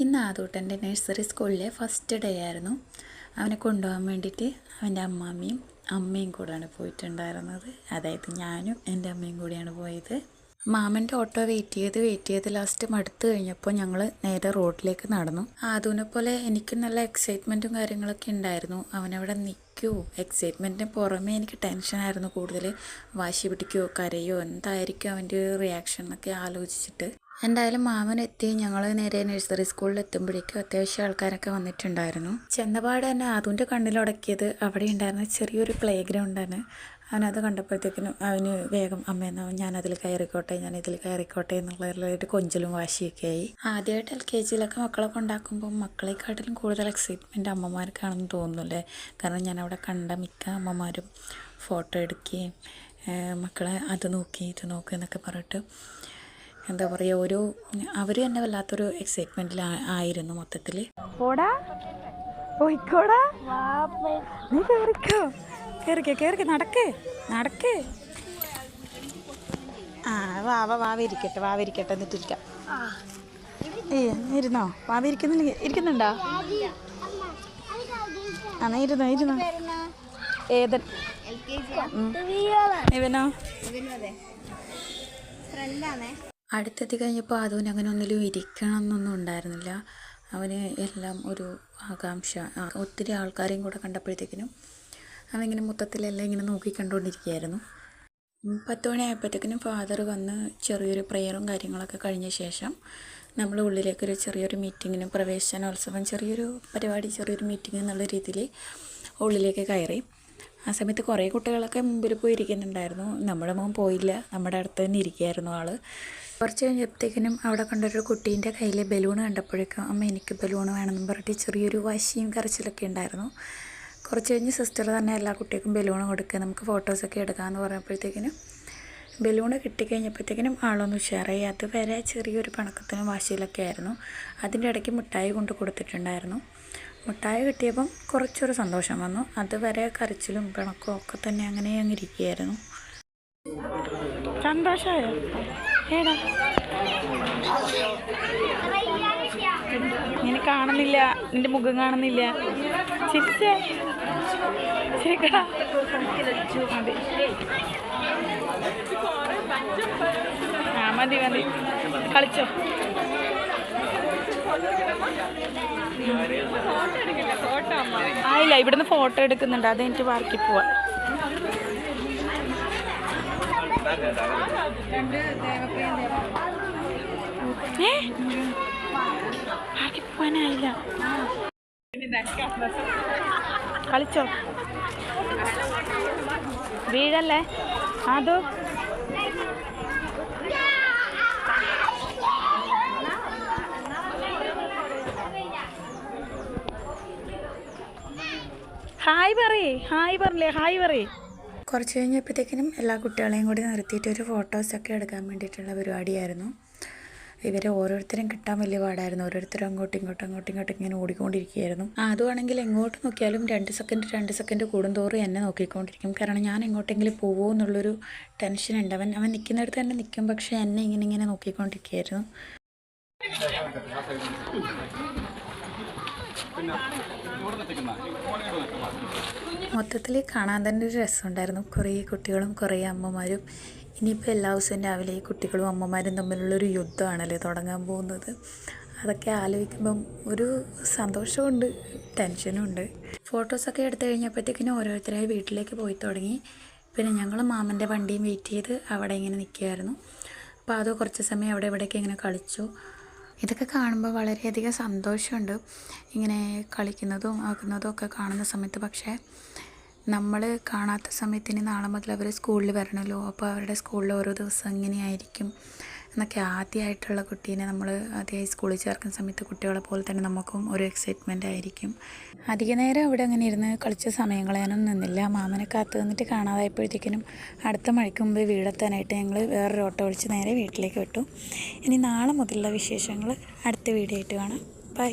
ഇന്ന് ആദൂട്ടന്റെ നഴ്സറി സ്കൂളിലെ ഫസ്റ്റ് ഡേ ആയിരുന്നു. അവനെ കൊണ്ടുപോകാൻ വേണ്ടിയിട്ട് അവന്റെ അമ്മാമ്മയും അമ്മയും കൂടെയാണ് പോയിട്ടുണ്ടായിരുന്നത്. അതായത് ഞാനും എന്റെ അമ്മയും കൂടിയാണ് പോയത്. മാമന്റെ ഓട്ടോ വെയിറ്റ് ചെയ്ത് വെയിറ്റ് ചെയ്ത് ലാസ്റ്റ് മടുത്ത് കഴിഞ്ഞപ്പോൾ ഞങ്ങൾ നേരെ റോഡിലേക്ക് നടന്നു. ആദൂനെ പോലെ എനിക്ക് നല്ല എക്സൈറ്റ്മെന്റും കാര്യങ്ങളൊക്കെ ഉണ്ടായിരുന്നു. അവനവിടെ നിൽക്കുമോ എക്സൈറ്റ്മെന്റിന് പുറമേ എനിക്ക് ടെൻഷനായിരുന്നു കൂടുതൽ വാശി പിടിക്കുമോ കരയോ എന്തായിരിക്കും അവന്റെ റിയാക്ഷൻ എന്നൊക്കെ ആലോചിച്ചിട്ട്. എന്തായാലും മാമൻ എത്തി. ഞങ്ങൾ നേരെ നഴ്സറി സ്കൂളിൽ എത്തുമ്പോഴേക്കും അത്യാവശ്യം ആൾക്കാരൊക്കെ വന്നിട്ടുണ്ടായിരുന്നു. ചെന്നപാട് തന്നെ അതുന്റെ കണ്ണിലുടക്കിയത് അവിടെ ഉണ്ടായിരുന്ന ചെറിയൊരു പ്ലേ ഗ്രൗണ്ടാണ് അവനത് കണ്ടപ്പോഴത്തേക്കിനും അവന് വേഗം അമ്മയെന്നാ ഞാനതിൽ കയറിക്കോട്ടെ ഞാൻ ഇതിൽ കയറിക്കോട്ടെ എന്നുള്ളതിലായിട്ട് കൊഞ്ചലും വാശിയൊക്കെ ആയി. ആദ്യമായിട്ട് എൽ കെ ജിയിലൊക്കെ മക്കളെ കൊണ്ടാക്കുമ്പോൾ മക്കളെക്കാട്ടിലും കൂടുതൽ എക്സൈറ്റ്മെന്റ് അമ്മമാർക്കാണെന്ന് തോന്നുന്നല്ലേ കാരണം ഞാൻ അവിടെ കണ്ട മിക്ക അമ്മമാരും ഫോട്ടോ എടുക്കുകയും മക്കളെ അത് നോക്കി ഇത് നോക്കി എന്നൊക്കെ പറഞ്ഞിട്ട് എന്താ പറയുക ഒരു അവർ തന്നെ വല്ലാത്തൊരു എക്സൈറ്റ്മെന്റിൽ ആയിരുന്നു മൊത്തത്തിൽ പോടാ പോയിക്കോടാ. നീ കേറിക്കോ. കേറിക്കോ കേറിക്കോ. നടക്കേ നടക്കേ. ആ വാവ വാവിരിക്കട്ടെ വാവിരിക്കട്ടെ എന്നിട്ടിരിക്കാം ഏ ഇരുന്നോ? വാവിരിക്കുന്നില്ല ഇരിക്കുന്നുണ്ടോ ആ ഇരുന്നോ ഇരുന്നോ. ഏത്. ഇവനോ? അടുത്തെത്തി കഴിഞ്ഞപ്പോൾ അതുവിന് അങ്ങനെ ഒന്നിലും ഇരിക്കണം എന്നൊന്നും ഉണ്ടായിരുന്നില്ല. അവന് എല്ലാം ഒരു ആകാംക്ഷ. ഒത്തിരി ആൾക്കാരെയും കൂടെ കണ്ടപ്പോഴത്തേക്കിനും അവനിങ്ങനെ മൊത്തത്തിലെല്ലാം ഇങ്ങനെ നോക്കി കണ്ടുകൊണ്ടിരിക്കുകയായിരുന്നു ഉം, പത്ത് മണിയായപ്പോഴത്തേക്കിനും ഫാദർ വന്ന് ചെറിയൊരു പ്രെയറും കാര്യങ്ങളൊക്കെ കഴിഞ്ഞ ശേഷം നമ്മൾ ഉള്ളിലേക്കൊരു ചെറിയൊരു മീറ്റിങ്ങിനും പ്രവേശനോത്സവം ചെറിയൊരു പരിപാടി ചെറിയൊരു മീറ്റിംഗ് എന്നുള്ള രീതിയിൽ ഉള്ളിലേക്ക് കയറി. ആ സമയത്ത് കുറേ കുട്ടികളൊക്കെ മുമ്പിൽ പോയി ഇരിക്കുന്നുണ്ടായിരുന്നു നമ്മുടെ മോൻ പോയില്ല. നമ്മുടെ അടുത്ത് തന്നെ ഇരിക്കുകയായിരുന്നു ആൾ. കുറച്ച് കഴിഞ്ഞപ്പോഴത്തേക്കിനും അവിടെ കണ്ടൊരു കുട്ടീന്റെ കയ്യിൽ ബലൂൺ കണ്ടപ്പോഴേക്കും അമ്മ എനിക്ക് ബലൂൺ വേണമെന്ന് പറഞ്ഞിട്ട് ചെറിയൊരു വാശിയും കരച്ചിലൊക്കെ ഉണ്ടായിരുന്നു. കുറച്ച് കഴിഞ്ഞ് സിസ്റ്റർ തന്നെ എല്ലാ കുട്ടികൾക്കും ബലൂൺ കൊടുക്കുക നമുക്ക് ഫോട്ടോസൊക്കെ എടുക്കാമെന്ന് പറഞ്ഞപ്പോഴത്തേക്കിനും ബലൂൺ കിട്ടിക്കഴിഞ്ഞപ്പോഴത്തേക്കിനും ആളൊന്നും ഉഷാറായി. അതുവരെ ചെറിയൊരു പണക്കത്തിനും വാശിയിലൊക്കെ ആയിരുന്നു. അതിന്റെ ഇടയ്ക്ക് മിഠായി കൊണ്ട് കൊടുത്തിട്ടുണ്ടായിരുന്നു. മിഠായി കിട്ടിയപ്പം കുറച്ചൊരു സന്തോഷം വന്നു. അതുവരെ കരച്ചിലും പിണക്കവും ഒക്കെ തന്നെ അങ്ങനെ അങ്ങിരിക്കുകയായിരുന്നു സന്തോഷമായോ? ഏടാ ഇങ്ങനെ കാണുന്നില്ല. നിന്റെ മുഖം കാണുന്നില്ല. ചിരിച്ചേ ചിരിക്കടാ. മതി. ആ മതി മതി. കളിച്ചോ. ആയില്ല ഇവിടുന്ന് ഫോട്ടോ എടുക്കുന്നുണ്ട്. അത് എനിക്ക് വാർക്കി പോവാ. ഏ പാർക്കിൽ പോവാനായില്ല കളിച്ചോ? വീഴല്ലേ? അതോ ഹായ് പറയേ. ഹായ് പറഞ്ഞില്ലേ? ഹായ് പറയേ. കുറച്ച് കഴിഞ്ഞപ്പോഴത്തേക്കിനും എല്ലാ കുട്ടികളെയും കൂടി നിർത്തിയിട്ട് ഒരു ഫോട്ടോസൊക്കെ എടുക്കാൻ വേണ്ടിയിട്ടുള്ള പരിപാടിയായിരുന്നു. ഇവരെ ഓരോരുത്തരും കിട്ടാൻ വലിയ പാടായിരുന്നു. ഓരോരുത്തരും അങ്ങോട്ടും ഇങ്ങോട്ടും അങ്ങോട്ടും ഇങ്ങോട്ടും ഇങ്ങനെ ഓടിക്കൊണ്ടിരിക്കുകയായിരുന്നു. അതുവാണെങ്കിൽ എങ്ങോട്ട് നോക്കിയാലും രണ്ട് സെക്കൻഡ് രണ്ട് സെക്കൻഡ് കൂടുന്തോറും എന്നെ നോക്കിക്കൊണ്ടിരിക്കും. കാരണം ഞാൻ എങ്ങോട്ടെങ്കിലും പോകുമോ എന്നുള്ളൊരു ടെൻഷൻ ഉണ്ട്. അവൻ അവൻ നിൽക്കുന്നിടത്ത് തന്നെ നിൽക്കും. പക്ഷേ എന്നെ ഇങ്ങനെ ഇങ്ങനെ നോക്കിക്കൊണ്ടിരിക്കുകയായിരുന്നു. മൊത്തത്തിൽ കാണാൻ തന്നെ ഒരു രസമുണ്ടായിരുന്നു. കുറേ കുട്ടികളും കുറേ അമ്മമാരും. ഇനിയിപ്പോൾ എല്ലാ ദിവസവും രാവിലെ ഈ കുട്ടികളും അമ്മമാരും തമ്മിലുള്ളൊരു യുദ്ധമാണല്ലേ തുടങ്ങാൻ പോകുന്നത്. അതൊക്കെ ആലോചിക്കുമ്പം ഒരു സന്തോഷമുണ്ട് ടെൻഷനും ഉണ്ട് ഫോട്ടോസൊക്കെ എടുത്തു കഴിഞ്ഞപ്പോഴത്തേക്കിനും ഓരോരുത്തരായി വീട്ടിലേക്ക് പോയി തുടങ്ങി. പിന്നെ ഞങ്ങൾ മാമന്റെ വണ്ടിയും വെയിറ്റ് ചെയ്ത് അവിടെ ഇങ്ങനെ നിൽക്കുമായിരുന്നു അപ്പോൾ അത് കുറച്ച് സമയം അവിടെ ഇവിടെയൊക്കെ ഇങ്ങനെ കളിച്ചു. ഇതൊക്കെ കാണുമ്പോൾ വളരെയധികം സന്തോഷമുണ്ട്. ഇങ്ങനെ കളിക്കുന്നതും ആക്കുന്നതും ഒക്കെ കാണുന്ന സമയത്ത്. പക്ഷേ നമ്മൾ കാണാത്ത സമയത്തിന് നാളെ മുതൽ അവർ സ്കൂളിൽ വരണമല്ലോ അപ്പോൾ അവരുടെ സ്കൂളിൽ ഓരോ ദിവസം എങ്ങനെയായിരിക്കും എന്നൊക്കെ ആദ്യമായിട്ടുള്ള കുട്ടീനെ നമ്മൾ ആദ്യമായി സ്കൂളിൽ ചേർക്കുന്ന സമയത്ത് കുട്ടികളെ പോലെ തന്നെ നമുക്കും ഒരു എക്സൈറ്റ്മെന്റ് ആയിരിക്കും. അധിക നേരം അവിടെ അങ്ങനെ ഇരുന്ന് കളിച്ച സമയം നിന്നില്ല. മാമനെ കാത്തു നിന്നിട്ട് കാണാതായപ്പോഴത്തേക്കിനും അടുത്ത മഴയ്ക്ക് മുമ്പ് വീടെത്താനായിട്ട് ഞങ്ങൾ വേറൊരു ഓട്ടോ വിളിച്ച് നേരെ വീട്ടിലേക്ക് വിട്ടു. ഇനി നാളെ മുതലുള്ള വിശേഷങ്ങൾ അടുത്ത വീഡിയോ ആയിട്ട് കാണാം. ബൈ